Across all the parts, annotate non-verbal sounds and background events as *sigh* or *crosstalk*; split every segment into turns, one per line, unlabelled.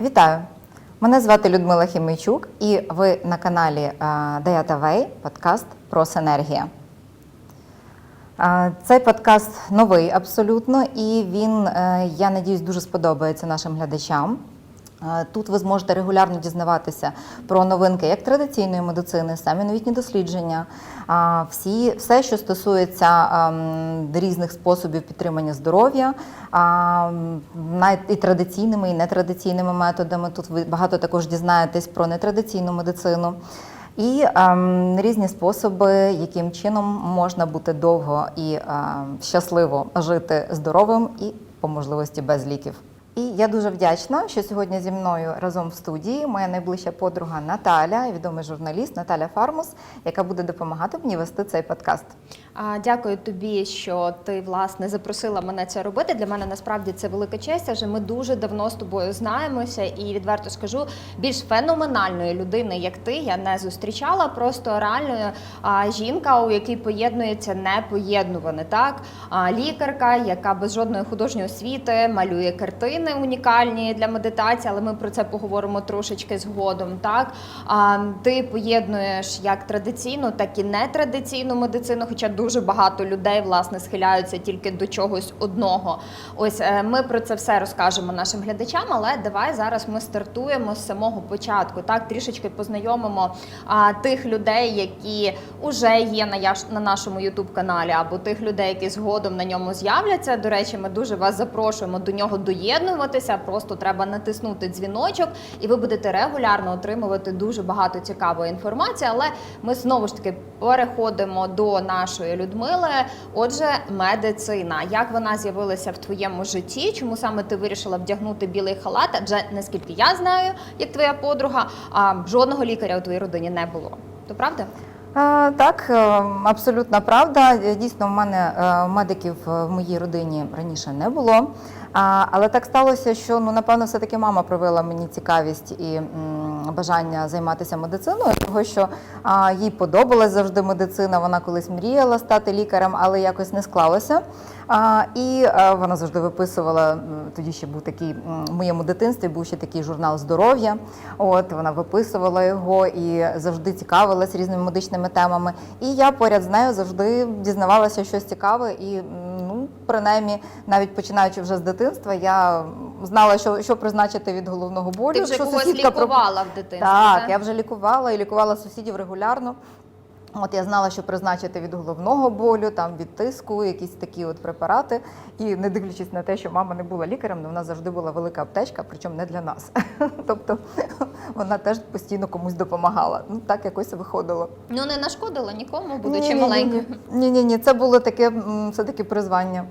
Вітаю! Мене звати Людмила Хімейчук, і ви на каналі DataWay подкаст про синергія. Е, Цей подкаст новий абсолютно, і він, е, я надіюсь, дуже сподобається нашим глядачам. Е, Тут ви зможете регулярно дізнаватися про новинки як традиційної медицини, самі новітні дослідження, всі, все, що стосується ем, різних способів підтримання здоров'я, і традиційними, і нетрадиційними методами. Тут ви багато також дізнаєтесь про нетрадиційну медицину. І ем, різні способи, яким чином можна бути довго і ем, щасливо жити здоровим і по можливості без ліків. І я дуже вдячна, що сьогодні зі мною разом в студії моя найближча подруга Наталя, відомий журналіст Наталя Фармус, яка буде допомагати мені вести цей подкаст.
Дякую тобі, що ти власне запросила мене це робити. Для мене насправді це велика честь. Адже ми дуже давно з тобою знаємося, і відверто скажу, більш феноменальної людини, як ти, я не зустрічала. Просто реальною а, жінка, у якій поєднується непоєднуване. Так, лікарка, яка без жодної художньої освіти малює картини унікальні для медитації, але ми про це поговоримо трошечки згодом. Так, а, ти поєднуєш як традиційну, так і нетрадиційну медицину, хоча дуже багато людей власне схиляються тільки до чогось одного. Ось е, ми про це все розкажемо нашим глядачам. Але давай зараз ми стартуємо з самого початку. Так трішечки познайомимо а, тих людей, які вже є на яш на нашому Ютуб каналі, або тих людей, які згодом на ньому з'являться. До речі, ми дуже вас запрошуємо до нього доєднуватися. Просто треба натиснути дзвіночок, і ви будете регулярно отримувати дуже багато цікавої інформації. Але ми знову ж таки переходимо до нашої Людмили. Отже, медицина. Як вона з'явилася в твоєму житті? Чому саме ти вирішила вдягнути білий халат? Адже наскільки я знаю, як твоя подруга, а жодного лікаря у твоїй родині не було. То правда?
Так, е, абсолютна правда. Дійсно, в мене е, медиків в моїй родині раніше не було. А, Але так сталося, що ну напевно все-таки мама провела мені цікавість і м, бажання займатися медициною, того що а, їй подобалась завжди медицина. Вона колись мріяла стати лікарем, але якось не склалося. І е, вона завжди виписувала. Тоді ще був такий в моєму дитинстві, був ще такий журнал здоров'я. От вона виписувала його і завжди цікавилась різними медичними темами. І я поряд з нею завжди дізнавалася щось цікаве. І ну, принаймні, навіть починаючи вже з дитинства, я знала, що, що призначити від головного болю.
Ти вже
якщо
когось
сусідка про-
в дитинстві.
так, я вже лікувала і лікувала сусідів регулярно. От я знала, що призначити від головного болю, там від тиску, якісь такі от препарати. І не дивлячись на те, що мама не була лікарем, але вона завжди була велика аптечка, причому не для нас. *laughs* Тобто вона теж постійно комусь допомагала. Ну так якось виходило.
Ну не нашкодила нікому, будучи маленькою.
Ні, ні, ні, це було таке все таки призвання.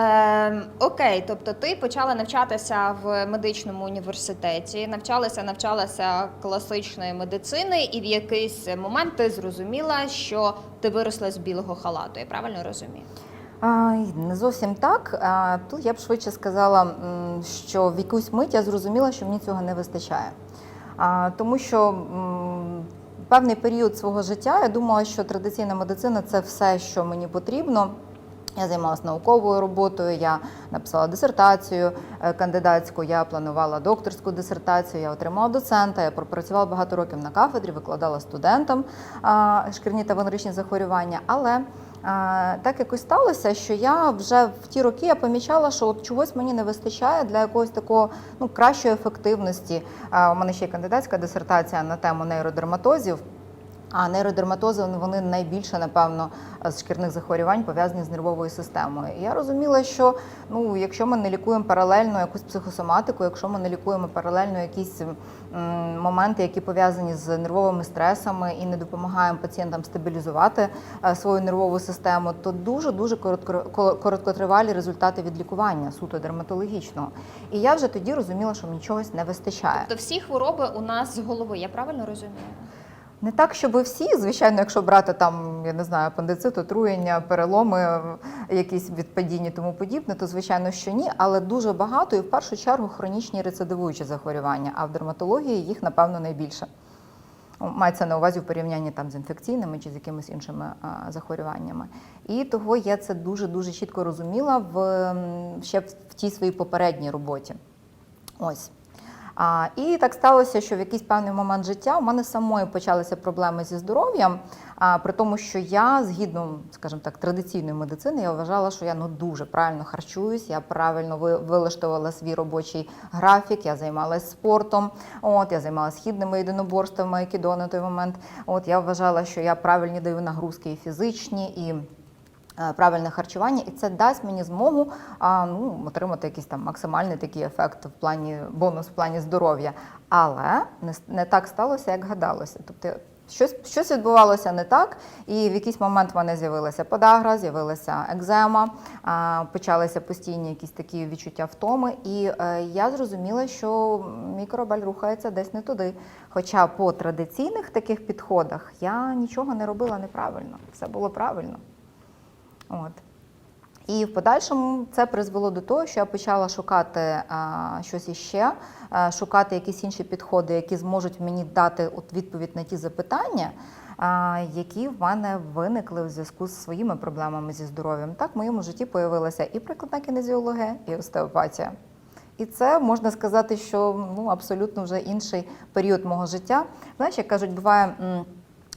Е, окей, тобто ти почала навчатися в медичному університеті, навчалася, навчалася класичної медицини, і в якийсь момент ти зрозуміла, що ти виросла з білого халату. Я правильно розумію?
Не зовсім так. Тут я б швидше сказала, що в якусь мить я зрозуміла, що мені цього не вистачає. Тому що певний період свого життя я думала, що традиційна медицина це все, що мені потрібно. Я займалася науковою роботою, я написала дисертацію е, кандидатську, я планувала докторську дисертацію, я отримала доцента, я пропрацювала багато років на кафедрі, викладала студентам шкірні та венеричні захворювання. Але так якось сталося, що я вже в ті роки я помічала, що от чогось мені не вистачає для якогось такого ну, кращої ефективності. У мене ще є кандидатська дисертація на тему нейродерматозів. А нейродерматози вони найбільше, напевно, з шкірних захворювань пов'язані з нервовою системою. Я розуміла, що ну, якщо ми не лікуємо паралельно якусь психосоматику, якщо ми не лікуємо паралельно якісь м, моменти, які пов'язані з нервовими стресами, і не допомагаємо пацієнтам стабілізувати е, свою нервову систему, то дуже дуже коротко, короткотривалі результати від лікування суто дерматологічного. І я вже тоді розуміла, що мені не вистачає.
Тобто всі хвороби у нас з голови, я правильно розумію?
Не так, щоб всі, звичайно, якщо брати там, я не знаю, апендицит, отруєння, переломи, якісь відпадіння тому подібне, то звичайно, що ні, але дуже багато і в першу чергу хронічні рецидивуючі захворювання, а в дерматології їх, напевно, найбільше. Мається на увазі в порівнянні там з інфекційними чи з якимись іншими а, захворюваннями. І того я це дуже дуже чітко розуміла в ще в тій своїй попередній роботі. Ось. А, і так сталося, що в якийсь певний момент життя у мене самої почалися проблеми зі здоров'ям. А, при тому, що я, згідно, скажімо так, традиційної медицини, я вважала, що я ну дуже правильно харчуюсь, я правильно ви- вилаштувала свій робочий графік, я займалася спортом, от я займалася східними єдиноборствами, айкідо на той момент. От я вважала, що я правильні даю нагрузки і фізичні, і правильне харчування, і це дасть мені змогу а, ну, отримати якийсь там максимальний такий ефект в плані бонус в плані здоров'я. Але не, не так сталося, як гадалося. Тобто щось, щось відбувалося не так, і в якийсь момент в мене з'явилася подагра, з'явилася екзема, почалися постійні якісь такі відчуття втоми. І е, я зрозуміла, що мій корабель рухається десь не туди. Хоча по традиційних таких підходах я нічого не робила неправильно, все було правильно. От. І в подальшому це призвело до того, що я почала шукати а, щось іще, а, шукати якісь інші підходи, які зможуть мені дати от відповідь на ті запитання, а, які в мене виникли в зв'язку з своїми проблемами зі здоров'ям. Так, в моєму житті появилася і прикладна кінезіологія, і остеопатія. І це можна сказати, що ну абсолютно вже інший період мого життя. Знаєш, як кажуть, буває.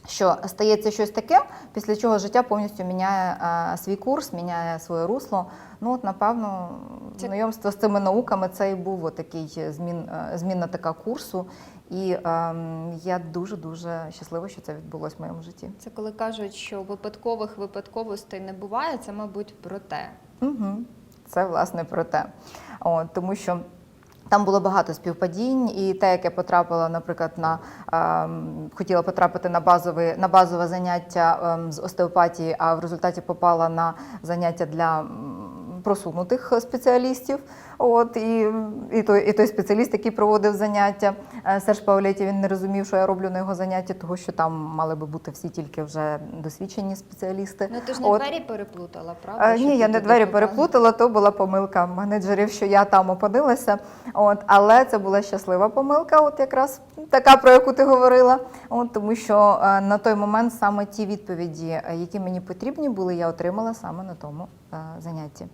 Що стається щось таке, після чого життя повністю міняє е, свій курс, міняє своє русло. Ну от напевно,
Це-
знайомство з цими науками це і був такий змін, е, змінна така курсу. І ем, я дуже дуже щаслива, що це відбулося в моєму житті.
Це коли кажуть, що випадкових випадковостей не буває, це, мабуть, про те.
Угу. Це власне про те. От, тому що там було багато співпадінь, і те, як я потрапила, наприклад, на е, хотіла потрапити на базове, на базове заняття е, з остеопатії, а в результаті попала на заняття для просунутих спеціалістів. От і, і, той, і той спеціаліст, який проводив заняття, е, Серж Павлеті, він не розумів, що я роблю на його занятті, тому що там мали би бути всі тільки вже досвідчені спеціалісти.
Ну ти ж не
От.
двері переплутала, правда?
Е,
що
Ні, я не двері переплутала, то була помилка менеджерів, що я там опинилася. От, але це була щаслива помилка, от якраз така, про яку ти говорила. От, тому що е, на той момент саме ті відповіді, е, які мені потрібні були, я отримала саме на тому е, занятті.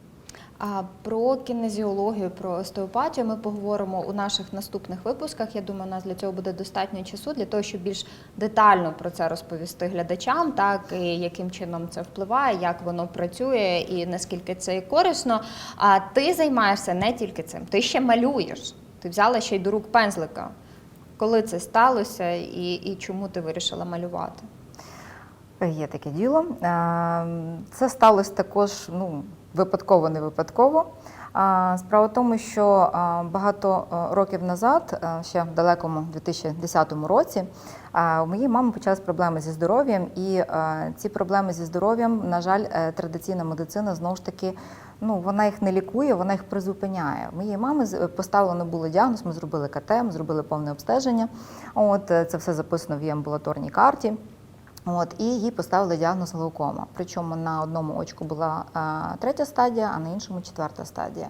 А про кінезіологію, про остеопатію ми поговоримо у наших наступних випусках. Я думаю, у нас для цього буде достатньо часу для того, щоб більш детально про це розповісти глядачам, так і яким чином це впливає, як воно працює і наскільки це корисно. А ти займаєшся не тільки цим, ти ще малюєш. Ти взяла ще й до рук пензлика. Коли це сталося, і, і чому ти вирішила малювати?
Є таке діло. Е, Це сталося також ну, випадково, не випадково. Справа в тому, що багато років назад, ще в далекому 2010 році, у моєї мами почались проблеми зі здоров'ям, і ці проблеми зі здоров'ям, на жаль, е, традиційна медицина знову ж таки. Ну, вона їх не лікує, вона їх призупиняє. Моєї мами поставлено було діагноз, ми зробили КТ, ми зробили повне обстеження. От е, це все записано в її амбулаторній карті. От, і їй поставили діагноз глаукома. Причому на одному очку була а, третя стадія, а на іншому четверта стадія.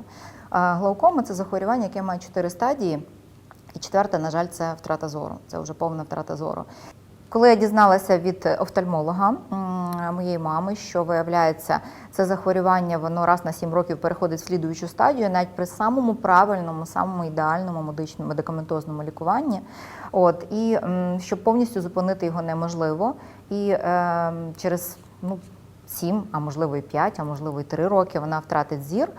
А, глаукома це захворювання, яке має чотири стадії. І четверта, на жаль, це втрата зору. Це вже повна втрата зору. Коли я дізналася від офтальмолога моєї мами, що виявляється, це захворювання воно раз на сім років переходить в слідуючу стадію, навіть при самому правильному, самому ідеальному медичному медикаментозному лікуванні. От і щоб повністю зупинити його неможливо. І е, через ну, сім, а можливо і п'ять, а можливо і три роки вона втратить зір.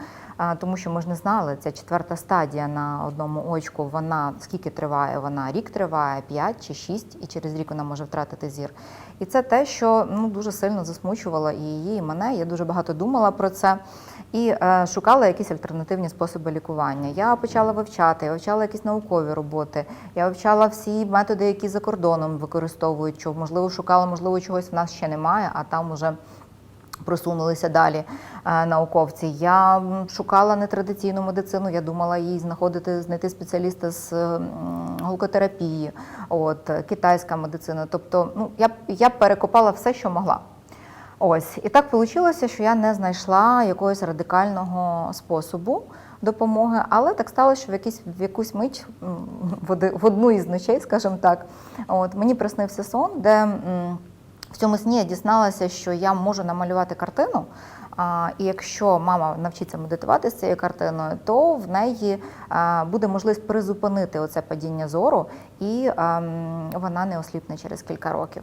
Тому що ми ж не знали, ця четверта стадія на одному очку, вона скільки триває? Вона рік триває, 5 чи 6, і через рік вона може втратити зір. І це те, що ну, дуже сильно засмучувало і її, і мене. Я дуже багато думала про це і е, шукала якісь альтернативні способи лікування. Я почала вивчати, я вивчала якісь наукові роботи, я вивчала всі методи, які за кордоном використовують, що можливо шукала, можливо, чогось в нас ще немає, а там уже просунулися далі е, науковці. Я шукала нетрадиційну медицину. Я думала їй знаходити, знайти спеціаліста з м, глукотерапії, от е, китайська медицина. Тобто, ну я я перекопала все, що могла. Ось і так вийшло, що я не знайшла якогось радикального способу допомоги, але так сталося, що в якийсь в якусь мить в одну із ночей, скажімо так, от мені приснився сон, де в цьому сні я дізналася, що я можу намалювати картину. А, і якщо мама навчиться медитувати з цією картиною, то в неї а, буде можливість призупинити оце падіння зору, і ем, вона не осліпне через кілька років.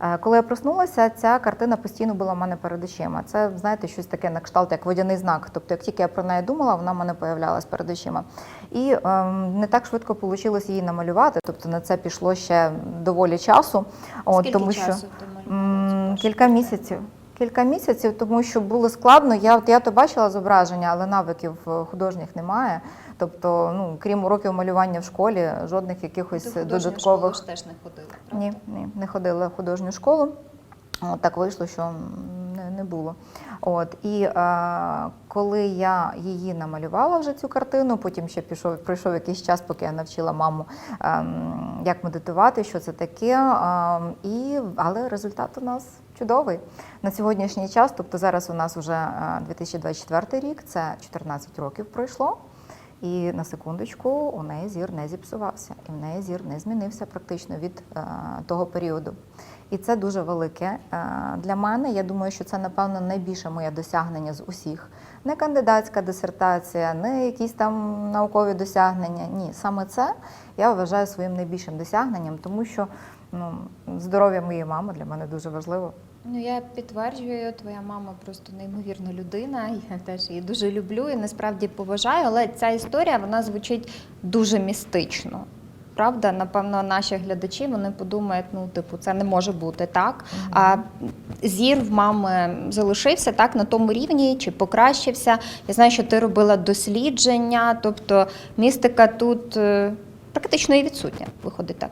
Е, Коли я проснулася, ця картина постійно була в мене перед очима. Це, знаєте, щось таке на кшталт, як водяний знак. Тобто, як тільки я про неї думала, вона в мене появлялась перед очима. І ем, не так швидко вийшло її намалювати. Тобто на це пішло ще доволі часу. От,
Скільки
тому
часу
що м, кілька місяців. Кілька місяців, тому що було складно. Я, от я то бачила зображення, але навиків е, художніх немає. Тобто, ну крім уроків малювання в школі, жодних якихось
школу
додаткових
ж теж не ходила, правда?
ні, ні, не ходила в художню школу. От так вийшло, що не, не було. От і е, коли я її намалювала вже цю картину, потім ще пішов, пройшов якийсь час, поки я навчила маму, ем, як медитувати, що це таке. ем, і, але результат у нас чудовий. На сьогоднішній час, тобто зараз у нас вже е, 2024 рік, це 14 років пройшло. І на секундочку у неї зір не зіпсувався, і в неї зір не змінився практично від е, того періоду. І це дуже велике е, для мене. Я думаю, що це, напевно, найбільше моє досягнення з усіх. Не кандидатська дисертація, не якісь там наукові досягнення. Ні, саме це я вважаю своїм найбільшим досягненням, тому що ну, здоров'я моєї мами для мене дуже важливо.
Ну я підтверджую, твоя мама просто неймовірна людина. *laughs* Я теж її дуже люблю і насправді поважаю. Але ця історія вона звучить дуже містично. Правда, напевно, наші глядачі вони подумають, ну, типу, це не може бути так. А зір в мами залишився так на тому рівні чи покращився. Я знаю, що ти робила дослідження, тобто містика тут е, практично і відсутня, виходить так.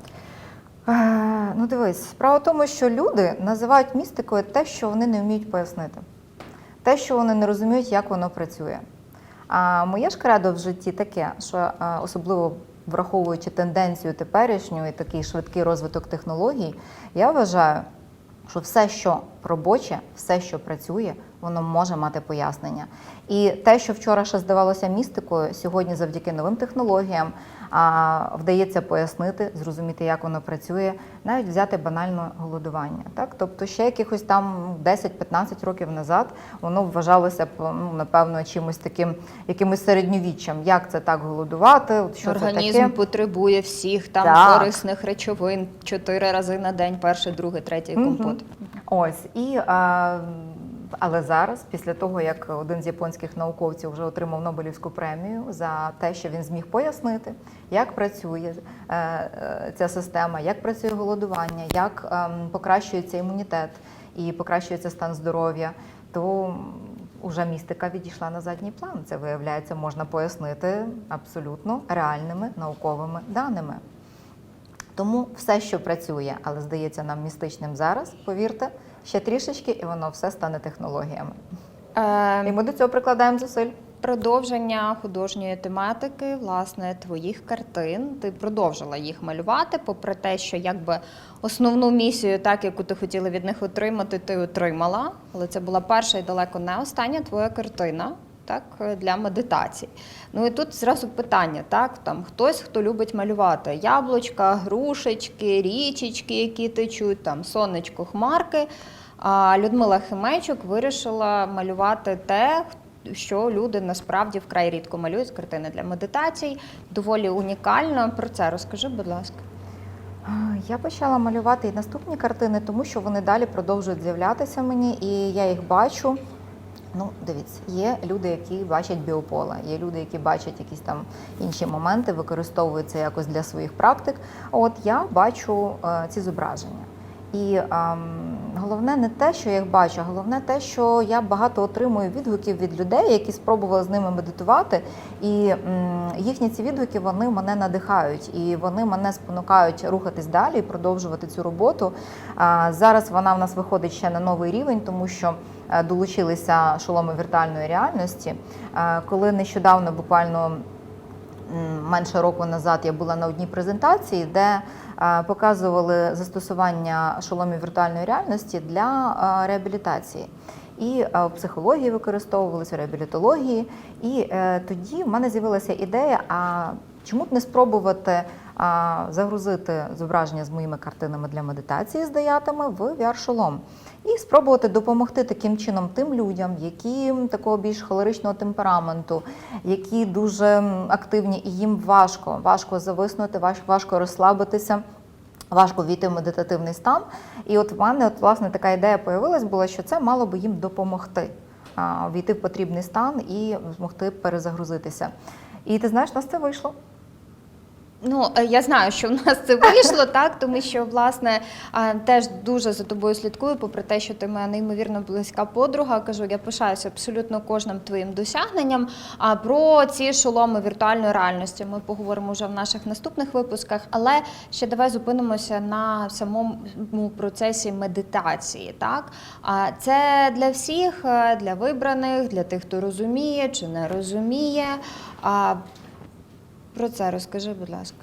Е, Ну, дивись, справа в тому, що люди називають містикою те, що вони не вміють пояснити, те, що вони не розуміють, як воно працює. А моє ж кредо в житті таке, що е, особливо враховуючи тенденцію теперішню і такий швидкий розвиток технологій, я вважаю, що все, що робоче, все, що працює, воно може мати пояснення. І те, що вчора ще здавалося містикою, сьогодні, завдяки новим технологіям, вдається пояснити, зрозуміти, як воно працює, навіть взяти банальне голодування. Так? Тобто ще якихось там 10-15 років назад воно вважалося ну, напевно, чимось таким, якимось середньовіччям. Як це так голодувати? Що
Організм
це таке?
потребує всіх там
Так.
корисних речовин чотири рази на день, перший, другий, третій
Мгм.
компот.
Ось і а, але зараз, після того як один з японських науковців вже отримав Нобелівську премію за те, що він зміг пояснити, як працює е, е, ця система, як працює голодування, як ем, покращується імунітет і покращується стан здоров'я, то вже містика відійшла на задній план. Це виявляється, можна пояснити абсолютно реальними науковими даними. Тому все, що працює, але здається нам містичним зараз, повірте, ще трішечки, і воно все стане технологіями.
Е,
І ми до цього прикладаємо зусиль.
Продовження художньої тематики, власне, твоїх картин. Ти продовжила їх малювати, попри те, що якби основну місію, так яку ти хотіла від них отримати, ти отримала. Але це була перша і далеко не остання твоя картина. Так, для медитації. Ну і тут зразу питання: так, там хтось, хто любить малювати яблучка, грушечки, річечки, які течуть, там сонечко, хмарки. А Людмила Химейчук вирішила малювати те, що люди насправді вкрай рідко малюють картини для медитацій. Доволі унікально. Про це розкажи, будь ласка.
Я почала малювати і наступні картини, тому що вони далі продовжують з'являтися мені, і я їх бачу. Ну, дивіться, є люди, які бачать біополе, є люди, які бачать якісь там інші моменти, використовують це якось для своїх практик. От я бачу е, ці зображення. І ем, головне не те, що я їх бачу, а головне те, що я багато отримую відгуків від людей, які спробували з ними медитувати. І їхні ці відгуки вони мене надихають і вони мене спонукають рухатись далі і продовжувати цю роботу. Зараз вона в нас виходить ще на новий рівень, тому що е, долучилися шоломи віртуальної реальності. Е, Коли нещодавно, буквально менше року назад, я була на одній презентації, де показували застосування шоломів віртуальної реальності для реабілітації. І в психології використовувалися, в реабілітології. І е, тоді в мене з'явилася ідея: а чому б не спробувати загрузити зображення з моїми картинами для медитації з даятами в VR-шолом. І спробувати допомогти таким чином тим людям, які такого більш холеричного темпераменту, які дуже активні і їм важко, важко зависнути, важко розслабитися. Важко війти в медитативний стан. І от в мене от, власне така ідея появилась була, що це мало би їм допомогти війти в потрібний стан і змогти перезагрузитися. І ти знаєш, нас це вийшло.
Ну, е, я знаю, що в нас це вийшло, так, тому що, власне, теж дуже за тобою слідкую, попри те, що ти моя неймовірно близька подруга. Кажу, я пишаюся абсолютно кожним твоїм досягненням. А про ці шоломи віртуальної реальності ми поговоримо вже в наших наступних випусках. Але ще давай зупинимося на самому процесі медитації. Так, а це для всіх, е, для вибраних, для тих, хто розуміє чи не розуміє. Про це розкажи, будь ласка.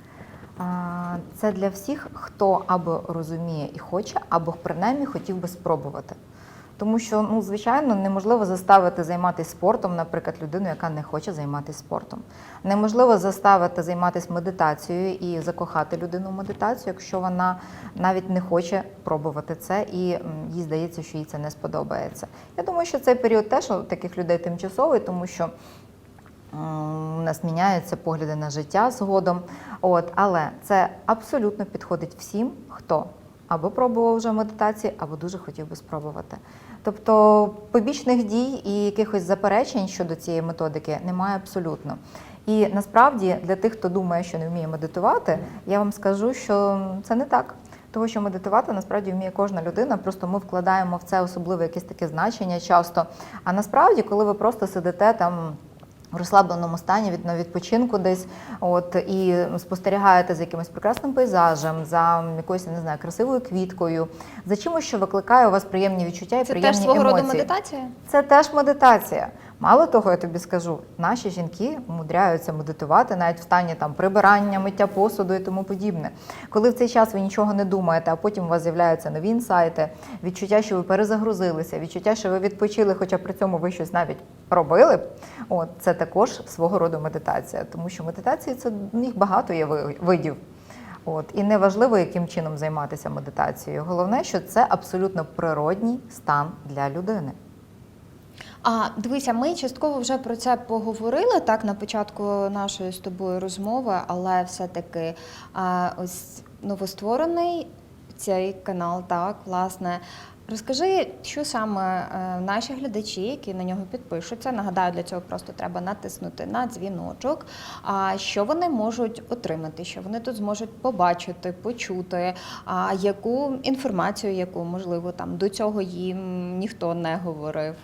Це для всіх, хто або розуміє і хоче, або принаймні хотів би спробувати. Тому що, ну, звичайно, неможливо заставити займатися спортом, наприклад, людину, яка не хоче займатися спортом. Неможливо заставити займатися медитацією і закохати людину в медитацію, якщо вона навіть не хоче пробувати це і їй здається, що їй це не сподобається. Я думаю, що цей період теж у таких людей тимчасовий, тому що У нас міняються погляди на життя згодом. От, але це абсолютно підходить всім, хто або пробував вже медитації, або дуже хотів би спробувати. Тобто побічних дій і якихось заперечень щодо цієї методики немає абсолютно. І насправді для тих, хто думає, що не вміє медитувати, я вам скажу, що це не так. Тому що медитувати насправді вміє кожна людина, просто ми вкладаємо в це особливе якесь таке значення часто. А насправді, коли ви просто сидите там. В розслабленому стані від на відпочинку десь, от і спостерігаєте за якимось прекрасним пейзажем, за якоюсь я не знаю, красивою квіткою, за чимось, що викликає у вас приємні відчуття і
Це
приємні
теж свого
емоції.
роду медитація?
Це теж медитація. Мало того, я тобі скажу, наші жінки умудряються медитувати навіть в стані там прибирання, миття посуду і тому подібне. Коли в цей час ви нічого не думаєте, а потім у вас з'являються нові інсайти, відчуття, що ви перезагрузилися, відчуття, що ви відпочили, хоча при цьому ви щось навіть робили. От це також свого роду медитація, тому що медитації це їх багато є видів. От і не важливо, яким чином займатися медитацією. Головне, що це абсолютно природній стан для людини.
А дивися, ми частково вже про це поговорили так на початку нашої з тобою розмови, але все-таки ось новостворений цей канал, так, власне. Розкажи, що саме е, наші глядачі, які на нього підпишуться, нагадаю, для цього просто треба натиснути на дзвіночок. А що вони можуть отримати, що вони тут зможуть побачити, почути, а яку інформацію, яку можливо там до цього їм ніхто не говорив.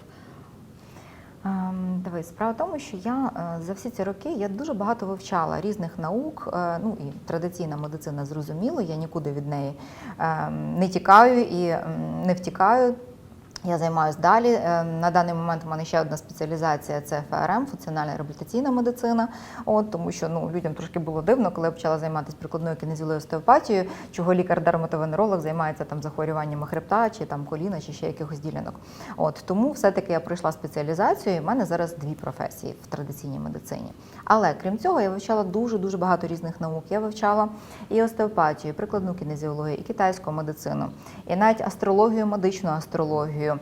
Ем, Дивись, справа в тому, що я е, за всі ці роки я дуже багато вивчала різних наук. е, Ну і традиційна медицина зрозуміло, я нікуди від неї ем, не тікаю і ем, не втікаю. Я займаюся далі. Е, На даний момент у мене ще одна спеціалізація це ФРМ, функціональна реабілітаційна медицина. От тому, що ну людям трошки було дивно, коли я почала займатися прикладною кінезіологією остеопатією, чого лікар-дерматовенеролог займається там захворюваннями хребта, чи там коліна, чи ще якихось ділянок. От тому все-таки я пройшла спеціалізацію, і в мене зараз дві професії в традиційній медицині. Але крім цього, я вивчала дуже дуже багато різних наук. Я вивчала і остеопатію, і прикладну кінезіологію, і китайську медицину, і навіть астрологію, медичну астрологію,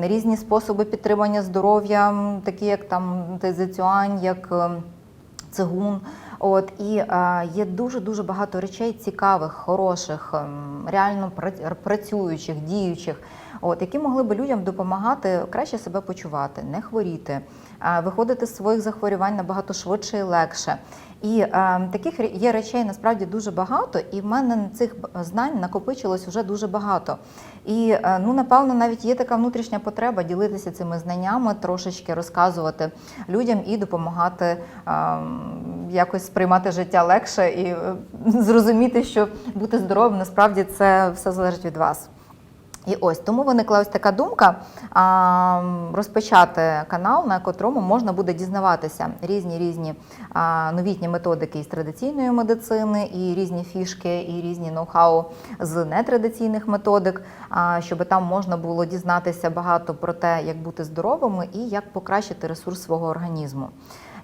різні способи підтримання здоров'я, такі як там тезицюань, як ем, цигун. От і е, є дуже дуже багато речей цікавих, хороших, реально працюючих, діючих, от які могли би людям допомагати краще себе почувати, не хворіти, е, виходити з своїх захворювань набагато швидше і легше. І е, таких є речей насправді дуже багато, і в мене цих знань накопичилось вже дуже багато. І е, ну напевно навіть є така внутрішня потреба ділитися цими знаннями, трошечки розказувати людям і допомагати ем, якось сприймати життя легше і е, зрозуміти, що бути здоровим насправді це все залежить від вас. І ось тому виникла ось така думка а, розпочати канал, на котрому можна буде дізнаватися різні різні новітні методики із традиційної медицини, і різні фішки, і різні ноу-хау з нетрадиційних методик, а, щоб там можна було дізнатися багато про те, як бути здоровими і як покращити ресурс свого організму.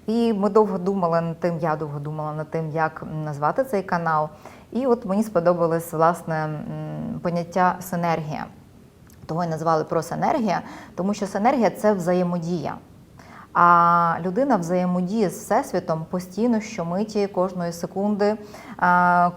І ми довго думали над тим, я довго думала над тим, як назвати цей канал. І от мені сподобалось власне поняття синергія. Того і назвали про синергія, тому що синергія це взаємодія. А людина взаємодіє з всесвітом постійно, щомиті, кожної секунди.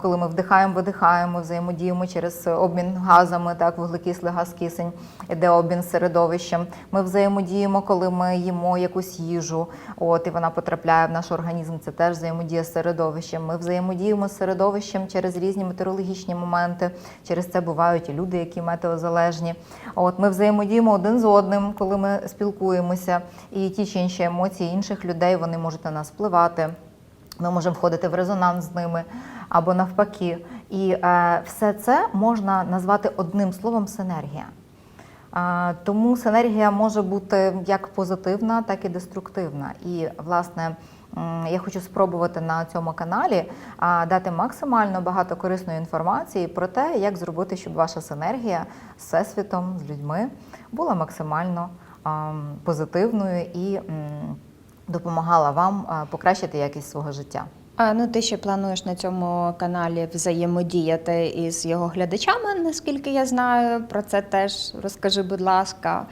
Коли ми вдихаємо, видихаємо, взаємодіємо через обмін газами, так, вуглекислий газ, кисень, іде обмін середовищем. Ми взаємодіємо, коли ми їмо якусь їжу, от і вона потрапляє в наш організм. Це теж взаємодія з середовищем. Ми взаємодіємо з середовищем через різні метеорологічні моменти. Через це бувають і люди, які метеозалежні. От ми взаємодіємо один з одним, коли ми спілкуємося, і ті чи інші емоції інших людей вони можуть на нас впливати. Ми можемо входити в резонанс з ними або навпаки. І е, все це можна назвати одним словом синергія. А, Тому синергія може бути як позитивна, так і деструктивна. І, власне, я хочу спробувати на цьому каналі дати максимально багато корисної інформації про те, як зробити, щоб ваша синергія з всесвітом, з людьми була максимально позитивною і допомагала вам покращити якість свого життя.
А ну ти ще плануєш на цьому каналі взаємодіяти із його глядачами, наскільки я знаю. Про це теж розкажи, будь ласка,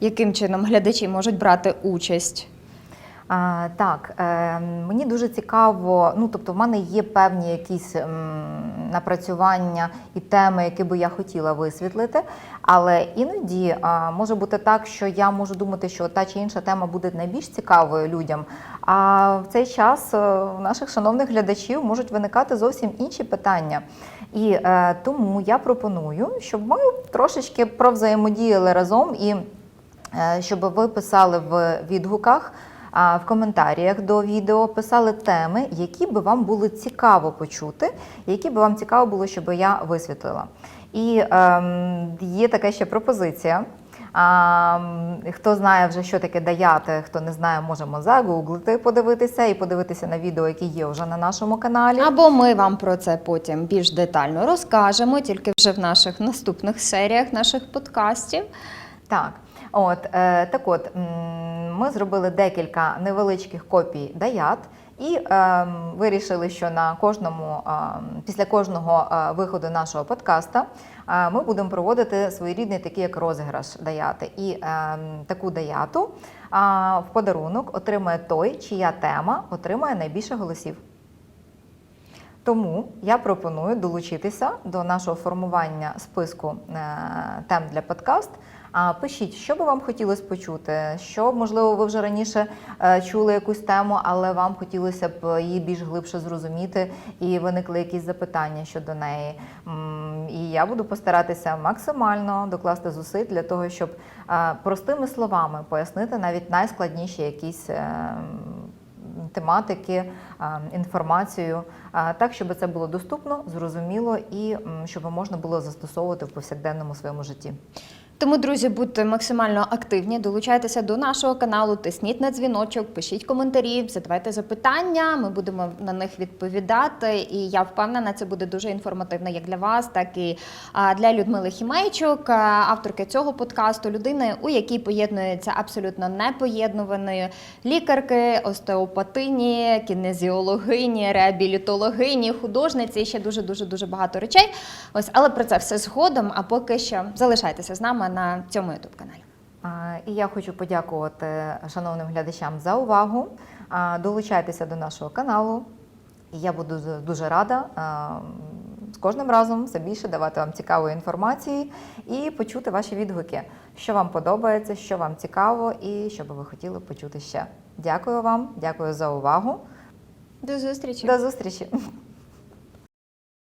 яким чином глядачі можуть брати участь?
Так, е, мені дуже цікаво. Ну, тобто, в мене є певні якісь м, напрацювання і теми, які би я хотіла висвітлити. Але іноді може бути так, що я можу думати, що та чи інша тема буде найбільш цікавою людям. А в цей час е, у наших шановних глядачів можуть виникати зовсім інші питання. І е, тому я пропоную, щоб ми трошечки провзаємодіяли разом і щоб ви писали в відгуках. В коментарях до відео писали теми, які би вам було цікаво почути, які би вам цікаво було, щоб я висвітлила. І ем, є така ще пропозиція. А, хто знає вже, що таке даяти, хто не знає, можемо загуглити, подивитися і подивитися на відео, які є вже на нашому каналі.
Або ми вам про це потім більш детально розкажемо, тільки вже в наших наступних серіях наших подкастів.
Так, от е, так от ми зробили декілька невеличких копій даят. І е, вирішили, що на кожному е, після кожного е, виходу нашого подкаста е, ми будемо проводити своєрідний такий як розіграш даяти. І е, таку даяту е, в подарунок отримає той, чия тема отримає найбільше голосів. Тому я пропоную долучитися до нашого формування списку е, тем для подкаст. А пишіть, що би вам хотілося почути, що можливо ви вже раніше е, чули якусь тему, але вам хотілося б її більш глибше зрозуміти, і виникли якісь запитання щодо неї. І я буду постаратися максимально докласти зусиль для того, щоб е, простими словами пояснити навіть найскладніші якісь. Е, тематики, інформацію, так, щоб це було доступно, зрозуміло і щоб можна було застосовувати в повсякденному своєму житті.
Тому, друзі, будьте максимально активні, долучайтеся до нашого каналу, тисніть на дзвіночок, пишіть коментарі, задавайте запитання. Ми будемо на них відповідати. І я впевнена, це буде дуже інформативно як для вас, так і для Людмили Хімейчук, авторки цього подкасту, людини, у якій поєднується абсолютно непоєднуваної лікарки, остеопатині, кінезіологині, реабілітологині, художниці ще дуже дуже дуже багато речей. Ось, але про це все згодом. А поки що залишайтеся з нами на цьому youtube каналі.
І я хочу подякувати шановним глядачам за увагу. Долучайтеся до нашого каналу. І Я буду дуже рада з кожним разом все більше давати вам цікавої інформації і почути ваші відгуки, що вам подобається, що вам цікаво, і що би ви хотіли почути ще. Дякую вам, дякую за увагу.
До зустрічі!
До зустрічі!